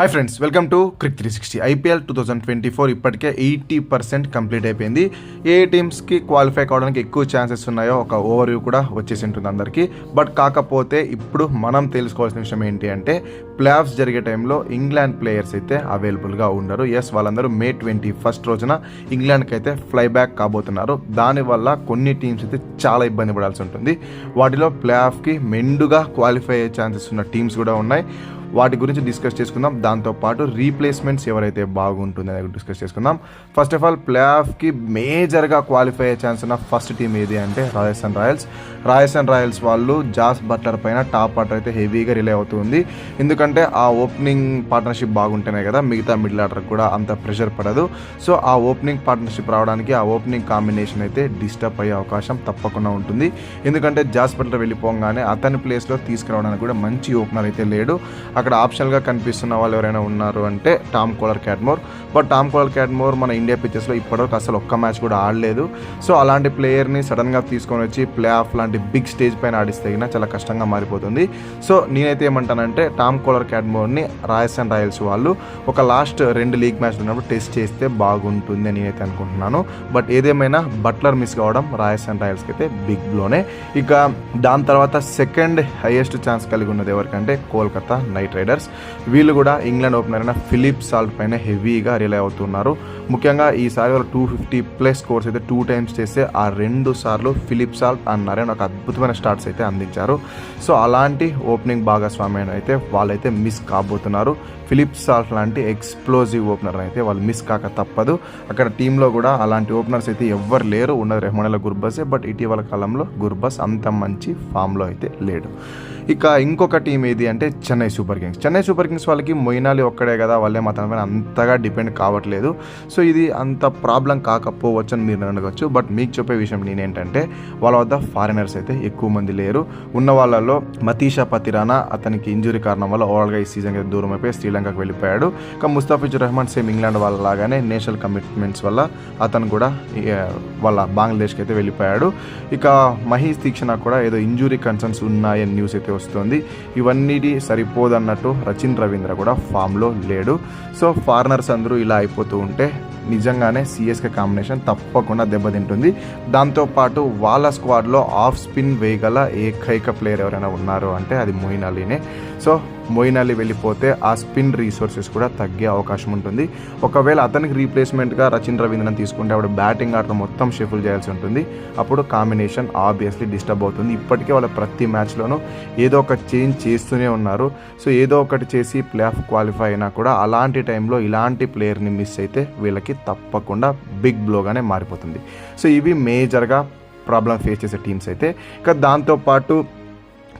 Hi friends welcome to Cric three sixty IPL two thousand twenty four ఇప్పటికే eighty percent complete అయిపోయింది. ఏ టీమ్స్కి qualify కావడానికి ఎక్కువ chances ఉన్నాయో ఒక ఓవర్ వ్యూ కూడా వచ్చేసి ఉంటుంది అందరికీ. బట్ కాకపోతే ఇప్పుడు మనం తెలుసుకోవాల్సిన విషయం ఏంటి అంటే ప్లే ఆఫ్స్ జరిగే టైంలో ఇంగ్లాండ్ ప్లేయర్స్ అయితే అవైలబుల్గా ఉండరు. ఎస్ వాళ్ళందరూ మే ట్వంటీ ఫస్ట్ రోజున ఇంగ్లాండ్కి అయితే ఫ్లై బ్యాక్ కాబోతున్నారు. దానివల్ల కొన్ని టీమ్స్ అయితే చాలా ఇబ్బంది పడాల్సి ఉంటుంది. వాటిలో ప్లే ఆఫ్కి మెండుగా క్వాలిఫై అయ్యే ఛాన్సెస్ ఉన్న టీమ్స్ కూడా ఉన్నాయి. వాటి గురించి డిస్కస్ చేసుకుందాం. దాంతోపాటు రీప్లేస్మెంట్స్ ఎవరైతే బాగుంటుంది అనేది డిస్కస్ చేసుకుందాం. ఫస్ట్ ఆఫ్ ఆల్ ప్లే ఆఫ్కి మేజర్గా క్వాలిఫై అయ్యే ఛాన్స్ ఉన్న ఫస్ట్ టీం ఏది అంటే రాజస్థాన్ రాయల్స్ రాజస్థాన్ రాయల్స్ వాళ్ళు జాస్ బట్లర్ పైన టాప్ ఆర్డర్ అయితే హెవీగా రిలే అవుతుంది. ఎందుకంటే ఆ ఓపెనింగ్ పార్ట్నర్షిప్ బాగుంటేనే కదా మిగతా మిడిల్ ఆర్డర్ కూడా అంత ప్రెషర్ పడదు. సో ఆ ఓపెనింగ్ పార్ట్నర్షిప్ రావడానికి ఆ ఓపెనింగ్ కాంబినేషన్ అయితే డిస్టర్బ్ అయ్యే అవకాశం తప్పకుండా ఉంటుంది. ఎందుకంటే జాస్ బట్లర్ వెళ్ళిపోగానే అతని ప్లేస్లో తీసుకురావడానికి కూడా మంచి ఓపెనర్ అయితే లేడు. అక్కడ ఆప్షనల్గా కనిపిస్తున్న వాళ్ళు ఎవరైనా ఉన్నారు అంటే Tom Kohler Cadmore. But Tom Kohler Cadmore మన ఇండియా పిచ్చెస్లో ఇప్పటివరకు అసలు ఒక్క మ్యాచ్ కూడా ఆడలేదు. సో అలాంటి ప్లేయర్ని సడన్గా తీసుకొని వచ్చి ప్లే ఆఫ్ లాంటి బిగ్ స్టేజ్ పైన ఆడిస్తే చాలా కష్టంగా మారిపోతుంది. సో నేనైతే ఏమంటానంటే టామ్ కోలర్ క్యాట్మోర్ని రాజస్థాన్ రాయల్స్ వాళ్ళు ఒక లాస్ట్ రెండు లీగ్ మ్యాచ్ ఉన్నప్పుడు టెస్ట్ చేస్తే బాగుంటుంది అని నేనైతే అనుకుంటున్నాను. బట్ ఏదేమైనా బట్లర్ మిస్ కావడం రాజస్థాన్ రాయల్స్కి అయితే బిగ్ బ్లోనే. ఇక దాని తర్వాత సెకండ్ హైయెస్ట్ ఛాన్స్ కలిగి ఉన్నది ఎవరికంటే కోల్కతా నైట్ ట్రేడర్స్. వీళ్ళు కూడా ఇంగ్లాండ్ ఓపెనర్ అయిన ఫిలిప్ సాల్ట్ పైన హెవీగా రిలై అవుతున్నారు. ముఖ్యంగా ఈసారి వాళ్ళు టూ ఫిఫ్టీ ప్లస్ స్కోర్స్ అయితే టూ టైమ్స్ చేస్తే ఆ రెండు సార్లు ఫిలిప్ సాల్ట్ అన్నారే ఒక అద్భుతమైన స్టార్ట్స్ అయితే అందించారు. సో అలాంటి ఓపెనింగ్ భాగస్వామ్యం అయితే వాళ్ళైతే మిస్ కాబోతున్నారు. ఫిలిప్ సాల్ట్ లాంటి ఎక్స్ప్లోజివ్ ఓపెనర్ అయితే వాళ్ళు మిస్ కాక తప్పదు. అక్కడ టీంలో కూడా అలాంటి ఓపెనర్స్ అయితే ఎవ్వరు లేరు. ఉన్నది రెహమానుల గుర్బసే బట్ ఇటీవల కాలంలో గుర్బస్ అంత మంచి ఫామ్లో అయితే లేడు. ఇక ఇంకొక టీం ఏది అంటే Chennai Super Kings. Chennai Super Kings వాళ్ళకి మొయినాలి ఒక్కడే కదా వాళ్ళే మా తన పైన అంతగా డిపెండ్ కావట్లేదు. సో ఇది అంత ప్రాబ్లం కాకపోవచ్చు అని మీరు అనగచ్చు. బట్ మీకు చెప్పే విషయం నేనేంటంటే వాళ్ళ వద్ద ఫారినర్స్ అయితే ఎక్కువ మంది లేరు. ఉన్న వాళ్ళలో మతీషా పతిరానా అతనికి ఇంజురీ కారణం వల్ల ఓవరాల్గా ఈ సీజన్ అయితే దూరం అయిపోయి శ్రీలంకకు వెళ్ళిపోయాడు. ఇక ముస్తాఫిజుర్ రహమాన్ సేమ్ ఇంగ్లాండ్ వాళ్ళ లాగానే నేషనల్ కమిట్మెంట్స్ వల్ల అతను కూడా వాళ్ళ బంగ్లాదేశ్కి అయితే వెళ్ళిపోయాడు. ఇక మహేష్ తీక్షణ కూడా ఏదో ఇంజురీ కన్సర్న్స్ ఉన్నాయని న్యూస్ అయితే వస్తుంది. ఇవన్నీ సరిపోదన్నట్టు రచిన్ రవీంద్ర కూడా ఫామ్లో లేడు. సో ఫారినర్స్ అందరూ ఇలా అయిపోతూ ఉంటే నిజంగానే సిఎస్కే కాంబినేషన్ తప్పకుండా దెబ్బతింటుంది. దాంతోపాటు వాళ్ళ స్క్వాడ్లో ఆఫ్ స్పిన్ వేయగల ఏకైక ప్లేయర్ ఎవరైనా ఉన్నారు అంటే అది మోయిన్ అలీనే. సో మొయిన్ అలీ వెళ్ళిపోతే ఆ స్పిన్ రీసోర్సెస్ కూడా తగ్గే అవకాశం ఉంటుంది. ఒకవేళ అతనికి రీప్లేస్మెంట్గా రచిన్ రవీంద్రన్ తీసుకుంటే ఆవిడ బ్యాటింగ్ ఆర్డర్ మొత్తం షెఫుల్ చేయాల్సి ఉంటుంది. అప్పుడు కాంబినేషన్ ఆబ్వియస్లీ డిస్టర్బ్ అవుతుంది. ఇప్పటికే వాళ్ళ ప్రతి మ్యాచ్లోనూ ఏదో ఒక చేంజ్ చేస్తూనే ఉన్నారు. సో ఏదో ఒకటి చేసి ప్లే ఆఫ్ క్వాలిఫై అయినా కూడా అలాంటి టైంలో ఇలాంటి ప్లేయర్ని మిస్ అయితే వీళ్ళకి తప్పకుండా బిగ్ బ్లోగానే మారిపోతుంది. సో ఇవి మేజర్గా ప్రాబ్లం ఫేస్ చేసే టీమ్స్ అయితే. ఇక దాంతోపాటు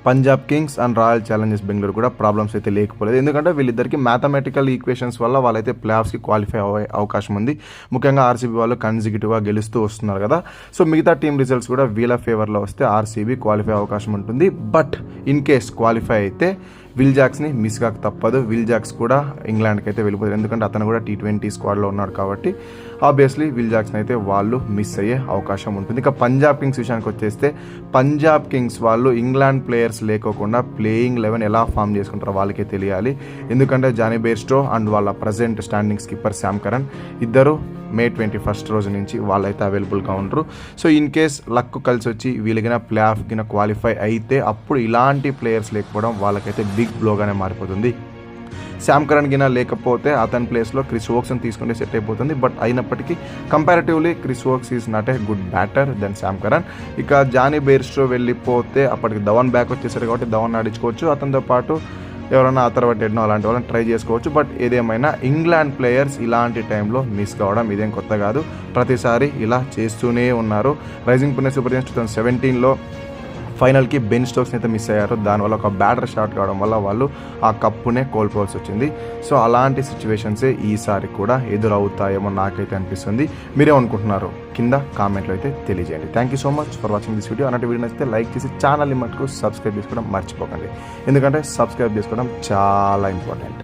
Punjab kings and royal challengers Bengaluru కూడా ప్రాబ్లమ్స్ అయితే లేకపోలేదు. ఎందుకంటే వీళ్ళిద్దరికి మ్యాథమెటికల్ ఈక్వేషన్స్ వల్ల వాళ్ళైతే ప్లేఆఫ్స్కి క్వాలిఫై అయ్యే అవకాశం ఉంది. ముఖ్యంగా ఆర్సీబీ వాళ్ళు కన్సిక్యూటివ్గా గెలుస్తూ వస్తున్నారు కదా. సో మిగతా టీం రిజల్ట్స్ కూడా వీళ్ళ ఫేవర్లో వస్తే ఆర్సీబీ క్వాలిఫై అవకాశం ఉంటుంది. బట్ ఇన్ కేస్ క్వాలిఫై అయితే విల్ జాక్స్ని మిస్ కాక తప్పదు. విల్ జాక్స్ కూడా ఇంగ్లాండ్కి అయితే వెళ్ళిపోతారు. ఎందుకంటే అతను కూడా టీ ట్వంటీ స్క్వాడ్లో ఉన్నాడు కాబట్టి ఆబ్వియస్లీ విల్ జాక్స్ని అయితే వాళ్ళు మిస్ అయ్యే అవకాశం ఉంటుంది. ఇంకా పంజాబ్ కింగ్స్ విషయానికి వచ్చేస్తే పంజాబ్ కింగ్స్ వాళ్ళు ఇంగ్లాండ్ ప్లేయర్స్ లేకోకుండా ప్లేయింగ్ లెవెన్ ఎలా ఫామ్ చేసుకుంటారో వాళ్ళకే తెలియాలి. ఎందుకంటే జానీ బేర్స్టో అండ్ వాళ్ళ present standing skipper Sam Curran ఇద్దరు మే ట్వంటీ ఫస్ట్ రోజు నుంచి వాళ్ళైతే అవైలబుల్గా ఉండరు. సో ఇన్ కేస్ లక్ కలిసి వచ్చి వీళ్ళకిన ప్లే ఆఫ్ కింద క్వాలిఫై అయితే అప్పుడు ఇలాంటి ప్లేయర్స్ లేకపోవడం వాళ్ళకైతే బిగ్ బ్లోగానే మారిపోతుంది. శామ్ కరణ్ గిన లేకపోతే అతని ప్లేస్లో క్రిస్ వోక్స్ని తీసుకుంటే సెట్ అయిపోతుంది. బట్ అయినప్పటికీ comparatively Chris Woakes is not a good batter then Sam Curran ఇక జానీ బేర్స్ట్రో వెళ్ళిపోతే అప్పటికి ధవన్ బ్యాక్ వచ్చేసారు కాబట్టి ధవన్ ఆడించుకోవచ్చు. అతనితో పాటు ఎవరైనా అతర్వ టెడ్నో అలాంటి వాళ్ళని ట్రై చేసుకోవచ్చు. బట్ ఏదేమైనా ఇంగ్లాండ్ ప్లేయర్స్ ఇలాంటి టైంలో మిస్ కావడం ఇదేం కొత్త కాదు. ప్రతిసారి ఇలా చేస్తూనే ఉన్నారు. Rising Pune super giants two thousand సెవెంటీన్లో ఫైనల్కి బెన్ స్టోక్స్ని అయితే మిస్ అయ్యారు. దానివల్ల ఒక బ్యాటర్ షాట్ కావడం వల్ల వాళ్ళు ఆ కప్పునే కోల్పోవాల్సి వచ్చింది. సో అలాంటి సిచ్యువేషన్సే ఈసారి కూడా ఎదురవుతాయేమో నాకైతే అనిపిస్తుంది. మీరే అనుకుంటున్నారు కింద కామెంట్లో అయితే తెలియజేయండి. Thank you so much for watching this video అలాంటి వీడియో నచ్చితే లైక్ చేసి ఛానల్ని మటుకు సబ్స్క్రైబ్ చేసుకోవడం మర్చిపోకండి. ఎందుకంటే సబ్స్క్రైబ్ చేసుకోవడం చాలా ఇంపార్టెంట్.